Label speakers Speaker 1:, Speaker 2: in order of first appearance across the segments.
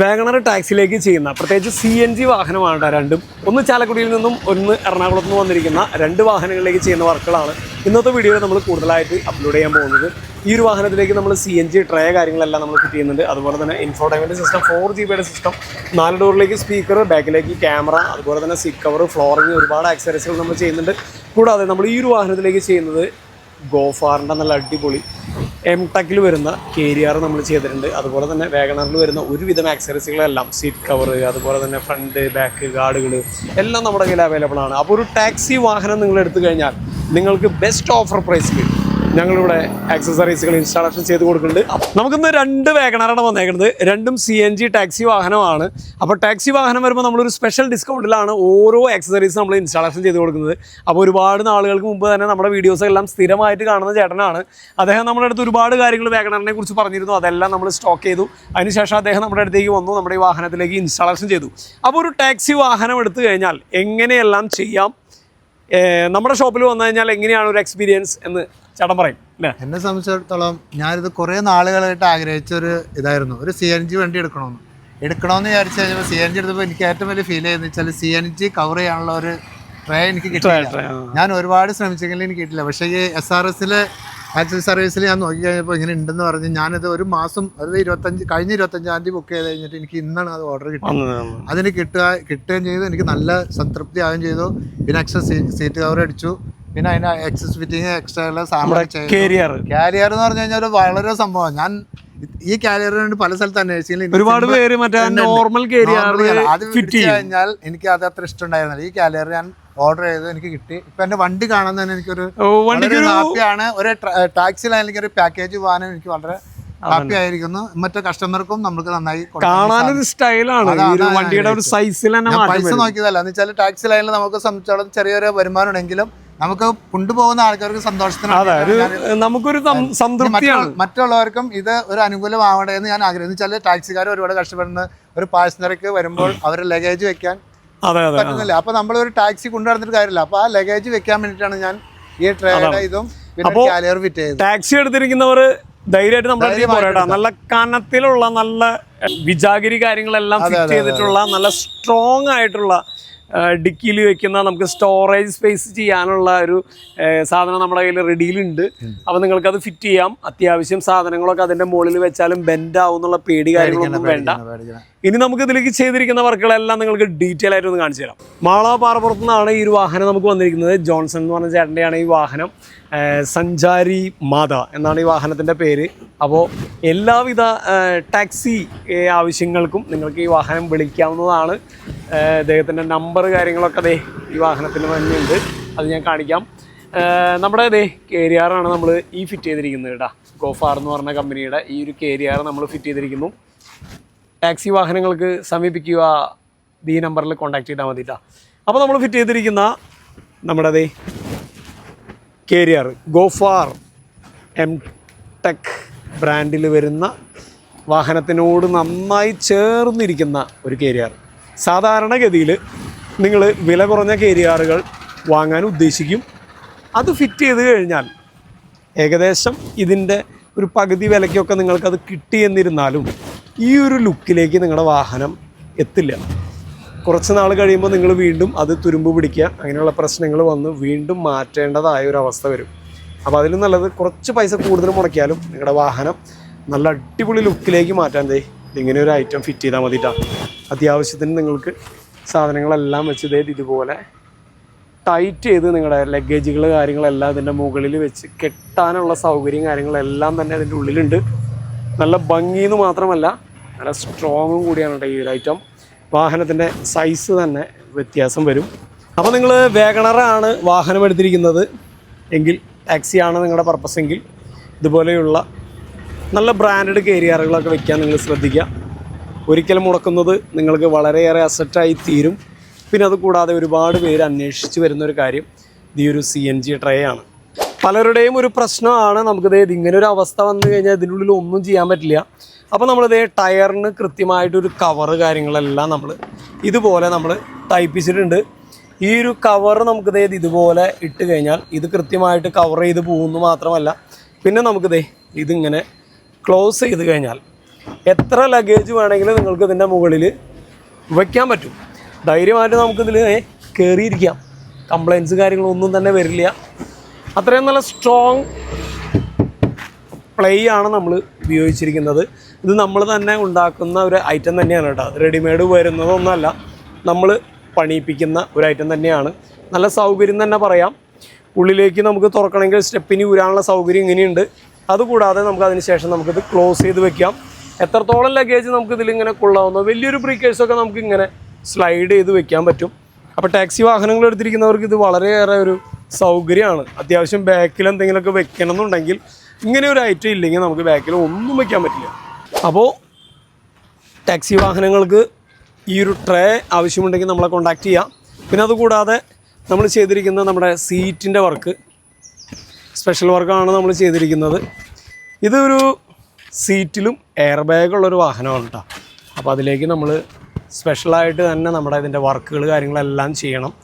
Speaker 1: WagonR ടാക്സിയിലേക്ക് ചെയ്യുന്ന പ്രത്യേകിച്ച് C N G വാഹനമാണ് രണ്ടും. ഒന്ന് ചാലക്കുടിയിൽ നിന്നും ഒന്ന് എറണാകുളത്ത് നിന്ന് വന്നിരിക്കുന്ന രണ്ട് വാഹനങ്ങളിലേക്ക് ചെയ്യുന്ന വർക്കുകളാണ് ഇന്നത്തെ വീഡിയോയിൽ നമ്മൾ കൂടുതലായിട്ട് അപ്ലോഡ് ചെയ്യാൻ പോകുന്നത്. ഈ ഒരു വാഹനത്തിലേക്ക് നമ്മൾ സി എൻ ജി ട്രേ കാര്യങ്ങളെല്ലാം നമ്മൾ ഫിറ്റ് ചെയ്യുന്നുണ്ട്. അതുപോലെ തന്നെ ഇൻഫോർടൈൻമെന്റ് സിസ്റ്റം ഫോർ ജി ബിയുടെ സിസ്റ്റം നാല് ഡോറിലേക്ക് സ്പീക്കർ ബാക്കിലേക്ക് ക്യാമറ അതുപോലെ തന്നെ സീറ്റ് കവർ ഫ്ലോറിങ് ഒരുപാട് ആക്സറീസുകൾ നമ്മൾ ചെയ്യുന്നുണ്ട്. കൂടാതെ നമ്മൾ ഈ ഒരു വാഹനത്തിലേക്ക് ചെയ്യുന്നത് ഗോഫാറിന്റെ നല്ല അടിപൊളി എം ടെക്കിൽ വരുന്ന കേരിയാർ നമ്മൾ ചെയ്തിട്ടുണ്ട്. അതുപോലെ തന്നെ വേഗണറിൽ വരുന്ന ഒരുവിധം ആക്സറീസുകളെല്ലാം സീറ്റ് കവർ അതുപോലെ തന്നെ ഫ്രണ്ട് ബാക്ക് ഗാർഡുകൾ എല്ലാം നമ്മുടെ കയ്യിൽ അവൈലബിൾ ആണ്. അപ്പോൾ ഒരു ടാക്സി വാഹനം നിങ്ങൾ എടുത്തു കഴിഞ്ഞാൽ നിങ്ങൾക്ക് ബെസ്റ്റ് ഓഫർ പ്രൈസിൽ ഞങ്ങളിവിടെ ആക്സസറീസുകൾ ഇൻസ്റ്റാളേഷൻ ചെയ്ത് കൊടുക്കുന്നുണ്ട്. നമുക്കിന്ന് രണ്ട് വേഗണറാണ് വന്നേക്കുന്നത്. രണ്ടും സി എൻ ജി ടാക്സി വാഹനമാണ്. അപ്പോൾ ടാക്സി വാഹനം വരുമ്പോൾ നമ്മളൊരു സ്പെഷ്യൽ ഡിസ്കൗണ്ടിലാണ് ഓരോ ആക്സസറീസ് നമ്മൾ ഇൻസ്റ്റാളേഷൻ ചെയ്ത് കൊടുക്കുന്നത്. അപ്പോൾ ഒരുപാട് നാളുകൾക്ക് മുമ്പ് തന്നെ നമ്മുടെ വീഡിയോസ് എല്ലാം സ്ഥിരമായിട്ട് കാണുന്ന ചേട്ടനാണ്. അദ്ദേഹം നമ്മുടെ അടുത്ത് ഒരുപാട് കാര്യങ്ങൾ വേഗണറിനെ കുറിച്ച് പറഞ്ഞിരുന്നു. അതെല്ലാം നമ്മൾ സ്റ്റോക്ക് ചെയ്തു. അതിനുശേഷം അദ്ദേഹം നമ്മുടെ അടുത്തേക്ക് വന്നു നമ്മുടെ ഈ വാഹനത്തിലേക്ക് ഇൻസ്റ്റാളേഷൻ ചെയ്തു. അപ്പോൾ ഒരു ടാക്സി വാഹനം എടുത്തു കഴിഞ്ഞാൽ എങ്ങനെയെല്ലാം ചെയ്യാം? നമ്മുടെ ഷോപ്പിൽ വന്നു കഴിഞ്ഞാൽ എങ്ങനെയാണ് ഒരു എക്സ്പീരിയൻസ് എന്ന് ചേട്ടൻ പറയും അല്ലേ?
Speaker 2: എന്നെ സംബന്ധിച്ചിടത്തോളം ഞാനിത് കുറേ നാളുകളായിട്ട് ആഗ്രഹിച്ച ഒരു ഇതായിരുന്നു. ഒരു സി എൻ ജി വണ്ടി എടുക്കണമെന്ന്. എടുക്കണമെന്ന് വിചാരിച്ചു കഴിഞ്ഞപ്പോൾ സി എൻ ജി എടുത്തപ്പോൾ എനിക്ക് ഏറ്റവും വലിയ ഫീൽ ചെയ്യുന്നത് വെച്ചാൽ സി എൻ ജി കവർ ചെയ്യാനുള്ള ഒരു ട്രേ എനിക്ക്
Speaker 1: കിട്ടില്ല
Speaker 2: ഞാൻ ഒരുപാട് ശ്രമിച്ചെങ്കിലും എനിക്ക് കിട്ടില്ല പക്ഷേ ഈ എസ് ആർ എസിലെ ആക്സിസ് സർവീസിൽ ഞാൻ നോക്കി കഴിഞ്ഞപ്പോൾ ഇങ്ങനെ ഉണ്ടെന്ന് പറഞ്ഞ് ഞാനിത് ഒരു മാസം അത് ഇരുപത്തഞ്ച് കഴിഞ്ഞ ഇരുപത്തഞ്ചാം തീയതി ബുക്ക് ചെയ്ത് കഴിഞ്ഞിട്ട് എനിക്ക് ഇന്നാണ് അത് ഓർഡർ
Speaker 1: കിട്ടുന്നത്.
Speaker 2: അതിന് കിട്ടുക കിട്ടുകയും ചെയ്തു. എനിക്ക് നല്ല സംതൃപ്തി ആവുകയും ചെയ്തു. പിന്നെ എക്സ്ട്രാ സീറ്റ് കവർ അടിച്ചു. പിന്നെ അതിന് എക്സസ് ഫിറ്റിങ് എക്സ്ട്രാ ഉള്ള സാധനം
Speaker 1: കാരിയർ
Speaker 2: കേരിയർ എന്ന് പറഞ്ഞു കഴിഞ്ഞാൽ ഒരു വളരെ സംഭവം ഞാൻ ഈ കാരിയറിന് വേണ്ടി പല സ്ഥലത്ത് അന്വേഷിച്ചില്ല
Speaker 1: ഒരുപാട് പേര് മറ്റേ നോർമൽ കേരിയർ
Speaker 2: അത് ഫിറ്റ് കഴിഞ്ഞാൽ എനിക്ക് അത് അത്ര ഇഷ്ടമുണ്ടായിരുന്നില്ല ഈ കാലിയർ ഞാൻ ഓർഡർ ചെയ്ത് എനിക്ക് കിട്ടി. ഇപ്പൊ എന്റെ വണ്ടി കാണാൻ തന്നെ എനിക്കൊരു ഹാപ്പിയാണ്. ഒരു ടാക്സിയിലാണെങ്കിൽ ഒരു പാക്കേജ് പോകാനും എനിക്ക് വളരെ ഹാപ്പി ആയിരിക്കുന്നു. മറ്റേ കസ്റ്റമർക്കും നമുക്ക് നന്നായി
Speaker 1: കാണാനൊരു സ്റ്റൈലാണ് വണ്ടിയുടെ ഒരു സൈസിൽ
Speaker 2: പൈസ നോക്കിയതല്ല. എന്ന് വെച്ചാൽ ടാക്സി ലൈനിൽ നമുക്ക് സംബന്ധിച്ചോളം ചെറിയൊരു വരുമാനം ഉണ്ടെങ്കിലും നമുക്ക് കൊണ്ടുപോകുന്ന ആൾക്കാർക്ക് സന്തോഷത്തിന്
Speaker 1: നമുക്കൊരു സംതൃപ്തിയാണ്.
Speaker 2: മറ്റുള്ളവർക്കും ഇത് ഒരു അനുകൂലമാവട്ടെ എന്ന് ഞാൻ ആഗ്രഹിക്കുന്നു. വെച്ചാൽ ടാക്സിക്കാർ ഒരുപാട് കഷ്ടപ്പെടുന്ന. ഒരു പാസഞ്ചർക്ക് വരുമ്പോൾ അവരുടെ ലഗേജ് വെക്കാൻ പറ്റുന്നില്ല. അപ്പൊ നമ്മൾ ഒരു ടാക്സി കൊണ്ടുനടന്നിട്ട് കാര്യമില്ല. അപ്പൊ ആ ലഗേജ് വെക്കാൻ വേണ്ടിയിട്ടാണ് ഞാൻ ഈ ട്രെയിനിലെ ഇതും പിന്നെ
Speaker 1: ടാക്സി എടുത്തിരിക്കുന്നവർ ധൈര്യമായിട്ട് നമ്മുടെ അടുത്ത് പോരാട്ടാ നല്ല കനത്തിലുള്ള നല്ല വിജാഗിരി കാര്യങ്ങളെല്ലാം ഫിറ്റ് ചെയ്തിട്ടുള്ള നല്ല സ്ട്രോങ് ആയിട്ടുള്ള ഡിക്കിയിൽ വെക്കുന്ന നമുക്ക് സ്റ്റോറേജ് സ്പേസ് ചെയ്യാനുള്ള ഒരു സാധനം നമ്മുടെ കയ്യിൽ റെഡിയിലുണ്ട് അപ്പോൾ അത് ഫിറ്റ് ചെയ്യാം. അത്യാവശ്യം സാധനങ്ങളൊക്കെ അതിന്റെ മുകളിൽ വെച്ചാലും ബെൻഡ് ആവും എന്നുള്ള പേടി കാര്യങ്ങളൊന്നും വേണ്ട. ഇനി നമുക്ക് ഇതിലേക്ക് ചെയ്തിരിക്കുന്ന വർക്കുകളെല്ലാം നിങ്ങൾക്ക് ഡീറ്റെയിൽ ആയിട്ട് ഒന്ന് കാണിച്ചു തരാം. മാള പാറപ്പുറത്തു നിന്നാണ് ഈ ഒരു വാഹനം നമുക്ക് വന്നിരിക്കുന്നത്. ജോൺസൺ എന്ന് പറഞ്ഞ ചേട്ടന്റെയാണ് ഈ വാഹനം. സഞ്ചാരി മാത എന്നാണ് ഈ വാഹനത്തിന്റെ പേര്. അപ്പോൾ എല്ലാവിധ ടാക്സി ആവശ്യങ്ങൾക്കും നിങ്ങൾക്ക് ഈ വാഹനം വിളിക്കാവുന്നതാണ്. അദ്ദേഹത്തിന്റെ നമ്പർ കാര്യങ്ങളൊക്കെ അതെ ഈ വാഹനത്തിന് തന്നെയുണ്ട് അത് ഞാൻ കാണിക്കാം. നമ്മുടെ അതെ കേരിയാറാണ് നമ്മൾ ഈ ഫിറ്റ് ചെയ്തിരിക്കുന്നത് കേട്ടോ. ഗോഫാർ എന്ന് പറഞ്ഞ കമ്പനിയുടെ ഈ ഒരു കേരിയാർ നമ്മൾ ഫിറ്റ് ചെയ്തിരിക്കുന്നു. ടാക്സി വാഹനങ്ങൾക്ക് സമീപിക്കുക ഈ നമ്പറിൽ കോൺടാക്ട് ചെയ്താൽ മതി അപ്പോൾ നമ്മൾ ഫിറ്റ് ചെയ്തിരിക്കുന്ന നമ്മുടെ അതേ കേരിയർ ഗോഫാർ എം ടെക് ബ്രാൻഡിൽ വരുന്ന വാഹനത്തിനോട് നന്നായി ചേർന്നിരിക്കുന്ന ഒരു കേരിയർ സാധാരണഗതിയിൽ നിങ്ങൾ വില കുറഞ്ഞ കേരിയാറുകൾ വാങ്ങാൻ ഉദ്ദേശിക്കും. അത് ഫിറ്റ് ചെയ്ത് കഴിഞ്ഞാൽ ഏകദേശം ഇതിന്റെ ഒരു പകുതി വിലയ്ക്കൊക്കെ നിങ്ങൾക്കത് കിട്ടി എന്നിരുന്നാലും ഈ ഒരു ലുക്കിലേക്ക് നിങ്ങളുടെ വാഹനം എത്തില്ല. കുറച്ച് നാൾ കഴിയുമ്പോൾ നിങ്ങൾ വീണ്ടും അത് തുരുമ്പ് പിടിക്കുക. അങ്ങനെയുള്ള പ്രശ്നങ്ങൾ വന്ന് വീണ്ടും മാറ്റേണ്ടതായ ഒരു അവസ്ഥ വരും. അപ്പോൾ അതിലും നല്ലത് കുറച്ച് പൈസ കൂടുതൽ മുടക്കിയാലും നിങ്ങളുടെ വാഹനം നല്ല അടിപൊളി ലുക്കിലേക്ക് മാറ്റാൻ ദേ ഇങ്ങനെ ഒരു ഐറ്റം ഫിറ്റ് ചെയ്താൽ മതിയിട്ടാണ് അത്യാവശ്യത്തിന് നിങ്ങൾക്ക് സാധനങ്ങളെല്ലാം വെച്ച് ഇതേ ഇതുപോലെ ടൈറ്റ് ചെയ്ത് നിങ്ങളുടെ ലഗേജുകൾ കാര്യങ്ങളെല്ലാം ഇതിന്റെ മുകളിൽ വെച്ച് കെട്ടാനുള്ള സൗകര്യം കാര്യങ്ങളെല്ലാം തന്നെ അതിന്റെ ഉള്ളിലുണ്ട്. നല്ല ഭംഗിയെന്ന് മാത്രമല്ല നല്ല സ്ട്രോങ്ങും കൂടിയാണ് കേട്ടോ ഈ ഒരു ഐറ്റം വാഹനത്തിന്റെ സൈസ് തന്നെ വ്യത്യാസം വരും. അപ്പോൾ നിങ്ങൾ വേഗണറാണ് വാഹനം എടുത്തിരിക്കുന്നത്. എങ്കിൽ ടാക്സിയാണ് നിങ്ങളുടെ പർപ്പസ് എങ്കിൽ. ഇതുപോലെയുള്ള നല്ല ബ്രാൻഡഡ് കേരിയറുകളൊക്കെ വെക്കാൻ നിങ്ങൾ ശ്രദ്ധിക്കുക. ഒരിക്കലും മുടക്കുന്നത് നിങ്ങൾക്ക് വളരെയേറെ അസറ്റായി തീരും. പിന്നെ അത് കൂടാതെ ഒരുപാട് പേര് അന്വേഷിച്ച് വരുന്ന ഒരു കാര്യം. ഈ ഒരു സി എൻ ജി ട്രേ ആണ്. പലരുടെയും ഒരു പ്രശ്നമാണ്. നമുക്കിത് ഇങ്ങനെ ഒരു അവസ്ഥ വന്നു കഴിഞ്ഞാൽ ഇതിനുള്ളിൽ ഒന്നും ചെയ്യാൻ പറ്റില്ല. അപ്പോൾ നമ്മളിത് ടയറിന് കൃത്യമായിട്ടൊരു കവറ് കാര്യങ്ങളെല്ലാം നമ്മൾ ഇതുപോലെ നമ്മൾ തയ്പ്പിച്ചിട്ടുണ്ട് ഈ ഒരു കവർ നമുക്കിതേ ഇതുപോലെ ഇട്ട് കഴിഞ്ഞാൽ ഇത് കൃത്യമായിട്ട് കവർ ചെയ്ത് പോകുന്നു മാത്രമല്ല പിന്നെ നമുക്കിതേ ഇതിങ്ങനെ ക്ലോസ് ചെയ്ത് കഴിഞ്ഞാൽ എത്ര ലഗേജ് വേണമെങ്കിലും നിങ്ങൾക്ക് ഇതിന്റെ മുകളിൽ വയ്ക്കാൻ പറ്റും. ധൈര്യമായിട്ട് നമുക്കിതിൽ കയറിയിരിക്കാം കംപ്ലയിൻസ് കാര്യങ്ങളൊന്നും തന്നെ വരില്ല. അത്രയും നല്ല സ്ട്രോങ് പ്ലേ ആണ് നമ്മൾ ഉപയോഗിച്ചിരിക്കുന്നത്. ഇത് നമ്മൾ തന്നെ ഉണ്ടാക്കുന്ന ഒരു ഐറ്റം തന്നെയാണ് കേട്ടോ. റെഡിമെയ്ഡ് വരുന്നതൊന്നുമല്ല. നമ്മൾ പണിയിപ്പിക്കുന്ന ഒരു ഐറ്റം തന്നെയാണ്. നല്ല സൗകര്യം തന്നെ പറയാം. ഉള്ളിലേക്ക് നമുക്ക് തുറക്കണമെങ്കിൽ സ്റ്റെപ്പിന് ഊരാനുള്ള സൗകര്യം ഇങ്ങനെയുണ്ട്. അതുകൂടാതെ നമുക്ക് അതിന് ശേഷം നമുക്കിത് ക്ലോസ് ചെയ്ത് വെക്കാം. എത്രത്തോളം ലഗേജ് നമുക്ക് ഇതിലിങ്ങനെ കൊള്ളാവുന്ന വലിയൊരു ബ്രീക്കേഴ്സൊക്കെ നമുക്ക് ഇങ്ങനെ സ്ലൈഡ് ചെയ്ത് വെക്കാൻ പറ്റും. അപ്പോൾ ടാക്സി വാഹനങ്ങൾ എടുത്തിരിക്കുന്നവർക്ക് ഇത് വളരെയേറെ ഒരു സൗകര്യമാണ്. അത്യാവശ്യം ബാക്കിൽ എന്തെങ്കിലുമൊക്കെ വെക്കണം എന്നുണ്ടെങ്കിൽ ഇങ്ങനെ ഒരു ഐറ്റം ഇല്ലെങ്കിൽ നമുക്ക് ബാക്കിൽ ഒന്നും വെക്കാൻ പറ്റില്ല. അപ്പോൾ ടാക്സി വാഹനങ്ങൾക്ക് ഈ ഒരു ട്രേ ആവശ്യമുണ്ടെങ്കിൽ നമ്മളെ കോൺടാക്റ്റ് ചെയ്യാം. പിന്നെ അതുകൂടാതെ നമ്മൾ ചെയ്തിരിക്കുന്ന നമ്മുടെ സീറ്റിന്റെ വർക്ക് സ്പെഷ്യൽ വർക്കാണ് നമ്മൾ ചെയ്തിരിക്കുന്നത്. ഇതൊരു സീറ്റിലും എയർ ബാഗുള്ളൊരു വാഹനമാണ് കേട്ടോ അപ്പോൾ അതിലേക്ക് നമ്മൾ സ്പെഷ്യലായിട്ട് തന്നെ നമ്മുടെ ഇതിന്റെ വർക്കുകൾ കാര്യങ്ങളെല്ലാം ചെയ്യണം.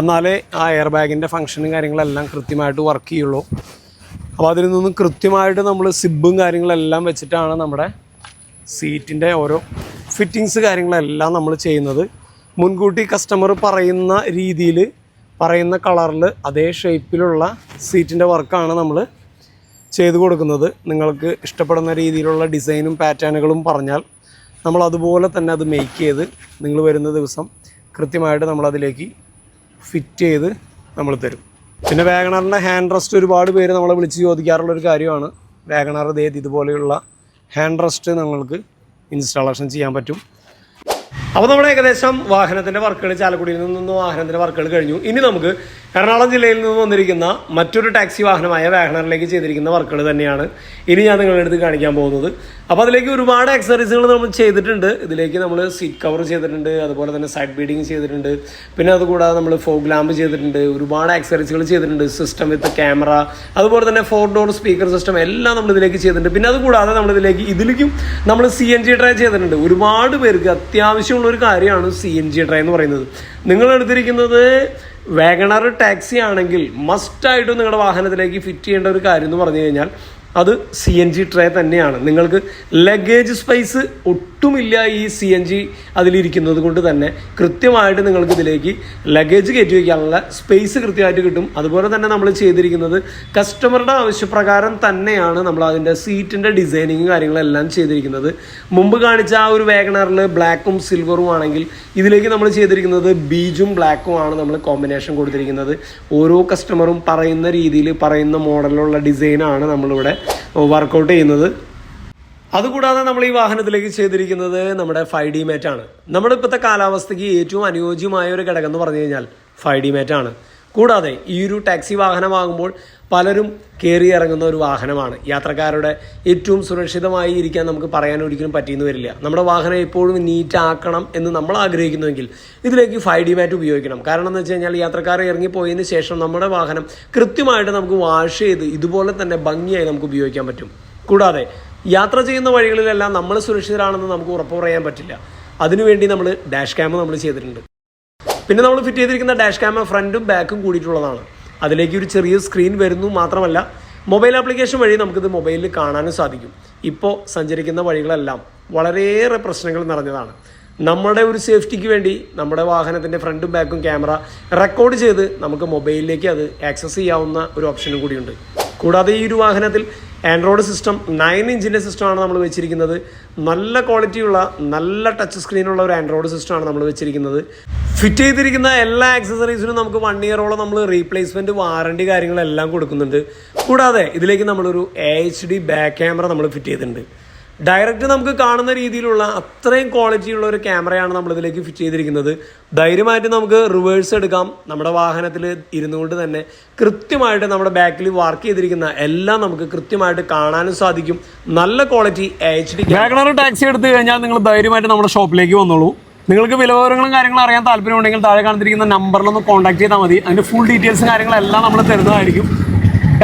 Speaker 1: എന്നാലേ ആ എയർ ബാഗിന്റെ ഫങ്ഷനും കാര്യങ്ങളെല്ലാം കൃത്യമായിട്ട് വർക്ക് ചെയ്യുള്ളൂ. അപ്പോൾ അതിൽ നിന്നും കൃത്യമായിട്ട് നമ്മൾ സിബും കാര്യങ്ങളെല്ലാം വെച്ചിട്ടാണ് നമ്മുടെ സീറ്റിന്റെ ഓരോ ഫിറ്റിങ്സ് കാര്യങ്ങളെല്ലാം നമ്മൾ ചെയ്യുന്നത്. മുൻകൂട്ടി കസ്റ്റമർ പറയുന്ന രീതിയിൽ പറയുന്ന കളറിൽ അതേ ഷേപ്പിലുള്ള സീറ്റിന്റെ വർക്കാണ് നമ്മൾ ചെയ്തു കൊടുക്കുന്നത്. നിങ്ങൾക്ക് ഇഷ്ടപ്പെടുന്ന രീതിയിലുള്ള ഡിസൈനും പാറ്റേണുകളും പറഞ്ഞാൽ നമ്മൾ അതുപോലെ തന്നെ അത് മേക്ക് ചെയ്ത് നിങ്ങൾ വരുന്ന ദിവസം കൃത്യമായിട്ട് നമ്മളതിലേക്ക് ഫിറ്റ് ചെയ്ത് നമ്മൾ തരും. പിന്നെ വാഗണറിന്റെ ഹാൻഡ് റെസ്റ്റ് ഒരുപാട് പേര് നമ്മളെ വിളിച്ച് ചോദിക്കാറുള്ള ഒരു കാര്യമാണ്. വാഗണർ ദേത് ഇതുപോലെയുള്ള ഹാൻഡ് റെസ്റ്റ് നിങ്ങൾക്ക് ഇൻസ്റ്റാളേഷൻ ചെയ്യാൻ പറ്റും. അപ്പോൾ നമ്മുടെ ഏകദേശം വാഹനത്തിന്റെ വർക്കുകൾ ചാലക്കുടിയിൽ നിന്നും വാഹനത്തിന്റെ വർക്കുകൾ കഴിഞ്ഞു. ഇനി നമുക്ക് എറണാകുളം ജില്ലയിൽ നിന്ന് വന്നിരിക്കുന്ന മറ്റൊരു ടാക്സി വാഹനമായ വാഹനറിലേക്ക് ചെയ്തിരിക്കുന്ന വർക്കുകൾ തന്നെയാണ് ഇനി ഞാൻ നിങ്ങളുടെ അടുത്ത് കാണിക്കാൻ പോകുന്നത്. അപ്പോൾ അതിലേക്ക് ഒരുപാട് എക്സസറീസുകൾ നമ്മൾ ചെയ്തിട്ടുണ്ട്. ഇതിലേക്ക് നമ്മൾ സീറ്റ് കവർ ചെയ്തിട്ടുണ്ട് അതുപോലെ തന്നെ സൈഡ് ബീഡിങ് ചെയ്തിട്ടുണ്ട്. പിന്നെ അതുകൂടാതെ നമ്മൾ ഫോഗ് ലാമ്പ് ചെയ്തിട്ടുണ്ട്. ഒരുപാട് എക്സസറീസുകൾ ചെയ്തിട്ടുണ്ട്. സിസ്റ്റം വിത്ത് ക്യാമറ അതുപോലെ തന്നെ ഫോർ ഡോർ സ്പീക്കർ സിസ്റ്റം എല്ലാം നമ്മൾ ഇതിലേക്ക് ചെയ്തിട്ടുണ്ട്. പിന്നെ അതുകൂടാതെ നമ്മൾ ഇതിലേക്ക് ഇതിലേക്കും നമ്മൾ സി എൻ ജി ഡ്രൈവ് ചെയ്തിട്ടുണ്ട്. ഒരുപാട് പേർക്ക് അത്യാവശ്യമുള്ള ഒരു കാര്യമാണ് സി എൻ ജി ഡ്രൈവ് എന്ന് പറയുന്നത്. നിങ്ങൾ എടുത്തിരിക്കുന്നത് വേഗണർ ടാക്സി ആണെങ്കിൽ മസ്റ്റായിട്ടും നിങ്ങളുടെ വാഹനത്തിലേക്ക് ഫിറ്റ് ചെയ്യേണ്ട ഒരു കാര്യം എന്ന് പറഞ്ഞു കഴിഞ്ഞാൽ അത് സി എൻ ജി ട്രേ തന്നെയാണ്. നിങ്ങൾക്ക് ലഗേജ് സ്പേസ് ഒട്ടുമില്ല ഈ സി എൻ ജി അതിലിരിക്കുന്നത് കൊണ്ട് തന്നെ കൃത്യമായിട്ട് നിങ്ങൾക്ക് ഇതിലേക്ക് ലഗേജ് കയറ്റി വയ്ക്കാനുള്ള സ്പേസ് കൃത്യമായിട്ട് കിട്ടും. അതുപോലെ തന്നെ നമ്മൾ ചെയ്തിരിക്കുന്നത് കസ്റ്റമറുടെ ആവശ്യപ്രകാരം തന്നെയാണ് നമ്മൾ അതിന്റെ സീറ്റിന്റെ ഡിസൈനിങ്ങും കാര്യങ്ങളെല്ലാം ചെയ്തിരിക്കുന്നത്. മുമ്പ് കാണിച്ച ആ ഒരു വേഗണറിൽ ബ്ലാക്കും സിൽവറും ആണെങ്കിൽ ഇതിലേക്ക് നമ്മൾ ചെയ്തിരിക്കുന്നത് ബീജും ബ്ലാക്കും ആണ് നമ്മൾ കോമ്പിനേഷൻ കൊടുത്തിരിക്കുന്നത്. ഓരോ കസ്റ്റമറും പറയുന്ന രീതിയിൽ പറയുന്ന മോഡലിലുള്ള ഡിസൈനാണ് നമ്മളിവിടെ വർക്കൗട്ട് ചെയ്യുന്നത്. അതുകൂടാതെ നമ്മൾ ഈ വാഹനത്തിലേക്ക് ചെയ്തിരിക്കുന്നത് നമ്മുടെ ഫൈവ് ഡി മാറ്റാണ് നമ്മുടെ ഇപ്പോഴത്തെ കാലാവസ്ഥയ്ക്ക് ഏറ്റവും അനുയോജ്യമായ ഒരു ഘടകം എന്ന് പറഞ്ഞു കഴിഞ്ഞാൽ ഫൈവ് ഡി മാറ്റ് ആണ്. കൂടാതെ ഈ ഒരു ടാക്സി വാഹനമാകുമ്പോൾ പലരും കയറി ഇറങ്ങുന്ന ഒരു വാഹനമാണ്. യാത്രക്കാരുടെ ഏറ്റവും സുരക്ഷിതമായി ഇരിക്കാൻ നമുക്ക് പറയാൻ ഒരിക്കലും പറ്റിയെന്ന് വരില്ല. നമ്മുടെ വാഹനം എപ്പോഴും നീറ്റ് ആക്കണം എന്ന് നമ്മൾ ആഗ്രഹിക്കുന്നുവെങ്കിൽ ഇതിലേക്ക് ഫൈവ് ഡി മാറ്റ് ഉപയോഗിക്കണം. കാരണം എന്ന് വെച്ച് കഴിഞ്ഞാൽ യാത്രക്കാർ ഇറങ്ങിപ്പോയതിന് ശേഷം നമ്മുടെ വാഹനം കൃത്യമായിട്ട് നമുക്ക് വാഷ് ചെയ്ത് ഇതുപോലെ തന്നെ ഭംഗിയായി നമുക്ക് ഉപയോഗിക്കാൻ പറ്റും. കൂടാതെ യാത്ര ചെയ്യുന്ന വഴികളിലെല്ലാം നമ്മൾ സുരക്ഷിതരാണെന്ന് നമുക്ക് ഉറപ്പ് പറയാൻ പറ്റില്ല. അതിനുവേണ്ടി നമ്മൾ ഡാഷ് ക്യാമ നമ്മൾ ചെയ്തിട്ടുണ്ട്. പിന്നെ നമ്മൾ ഫിറ്റ് ചെയ്തിരിക്കുന്ന ഡാഷ് ക്യാമ ഫ്രണ്ടും ബാക്കും കൂടിയിട്ടുള്ളതാണ്. അതിലേക്ക് ഒരു ചെറിയ സ്ക്രീൻ വരുന്നു മാത്രമല്ല മൊബൈൽ ആപ്ലിക്കേഷൻ വഴി നമുക്കിത് മൊബൈലിൽ കാണാനും സാധിക്കും. ഇപ്പോൾ സഞ്ചരിക്കുന്ന വഴികളെല്ലാം വളരെയേറെ പ്രശ്നങ്ങൾ നിറഞ്ഞതാണ്. നമ്മുടെ ഒരു സേഫ്റ്റിക്ക് വേണ്ടി നമ്മുടെ വാഹനത്തിന്റെ ഫ്രണ്ടും ബാക്കും ക്യാമറ റെക്കോർഡ് ചെയ്ത് നമുക്ക് മൊബൈലിലേക്ക് അത് ആക്സസ് ചെയ്യാവുന്ന ഒരു ഓപ്ഷനും കൂടിയുണ്ട്. കൂടാതെ ഈ ഒരു വാഹനത്തിൽ ആൻഡ്രോയിഡ് സിസ്റ്റം നയൻ ഇഞ്ചിന്റെ സിസ്റ്റമാണ് നമ്മൾ വെച്ചിരിക്കുന്നത്. നല്ല ക്വാളിറ്റിയുള്ള നല്ല ടച്ച് സ്ക്രീനുള്ള ഒരു ആൻഡ്രോയിഡ് സിസ്റ്റമാണ് നമ്മൾ വെച്ചിരിക്കുന്നത്. ഫിറ്റ് ചെയ്തിരിക്കുന്ന എല്ലാ ആക്സസറീസിനും നമുക്ക് വൺ ഇയറോളം നമ്മൾ റീപ്ലേസ്മെന്റ് വാറണ്ടി കാര്യങ്ങളെല്ലാം കൊടുക്കുന്നുണ്ട്. കൂടാതെ ഇതിലേക്ക് നമ്മളൊരു എച്ച് ഡി ബാക്ക് ക്യാമറ നമ്മൾ ഫിറ്റ് ചെയ്തിട്ടുണ്ട്. ഡയറക്റ്റ് നമുക്ക് കാണുന്ന രീതിയിലുള്ള അത്രയും ക്വാളിറ്റിയുള്ള ഒരു ക്യാമറയാണ് നമ്മൾ ഇതിലേക്ക് ഫിറ്റ് ചെയ്തിരിക്കുന്നത്. ധൈര്യമായിട്ട് നമുക്ക് റിവേഴ്സ് എടുക്കാം. നമ്മുടെ വാഹനത്തിൽ ഇരുന്നു കൊണ്ട് തന്നെ കൃത്യമായിട്ട് നമ്മുടെ ബാക്കിൽ വർക്ക് ചെയ്തിരിക്കുന്ന എല്ലാം നമുക്ക് കൃത്യമായിട്ട് കാണാനും സാധിക്കും. നല്ല ക്വാളിറ്റി എച്ച് ഡി ടാക്സി എടുത്തു കഴിഞ്ഞാൽ നിങ്ങൾ ധൈര്യമായിട്ട് നമ്മുടെ ഷോപ്പിലേക്ക് വന്നോളൂ. നിങ്ങൾക്ക് വിലവിവരങ്ങളും കാര്യങ്ങളും അറിയാൻ താല്പര്യമുണ്ടെങ്കിൽ താഴെ കാണിച്ചിരിക്കുന്ന നമ്പറിലൊന്ന് കോൺടാക്ട് ചെയ്താൽ മതി. അതിന്റെ ഫുൾ ഡീറ്റെയിൽസും കാര്യങ്ങളെല്ലാം നമ്മൾ തരുന്നതായിരിക്കും.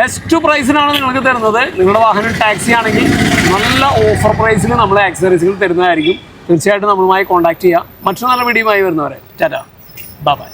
Speaker 1: ബെസ്റ്റ് പ്രൈസിനാണ് നിങ്ങൾക്ക് തരുന്നത്. നിങ്ങളുടെ വാഹനം ടാക്സി ആണെങ്കിൽ നല്ല ഓഫർ പ്രൈസിൽ നമ്മൾ ആക്സസറീസുകൾ തരുന്നതായിരിക്കും. തീർച്ചയായിട്ടും നമ്മളുമായി കോൺടാക്ട് ചെയ്യുക മറ്റു നല്ല വീഡിയോയുമായി വരുന്നവരെ. ടാറ്റ ബൈ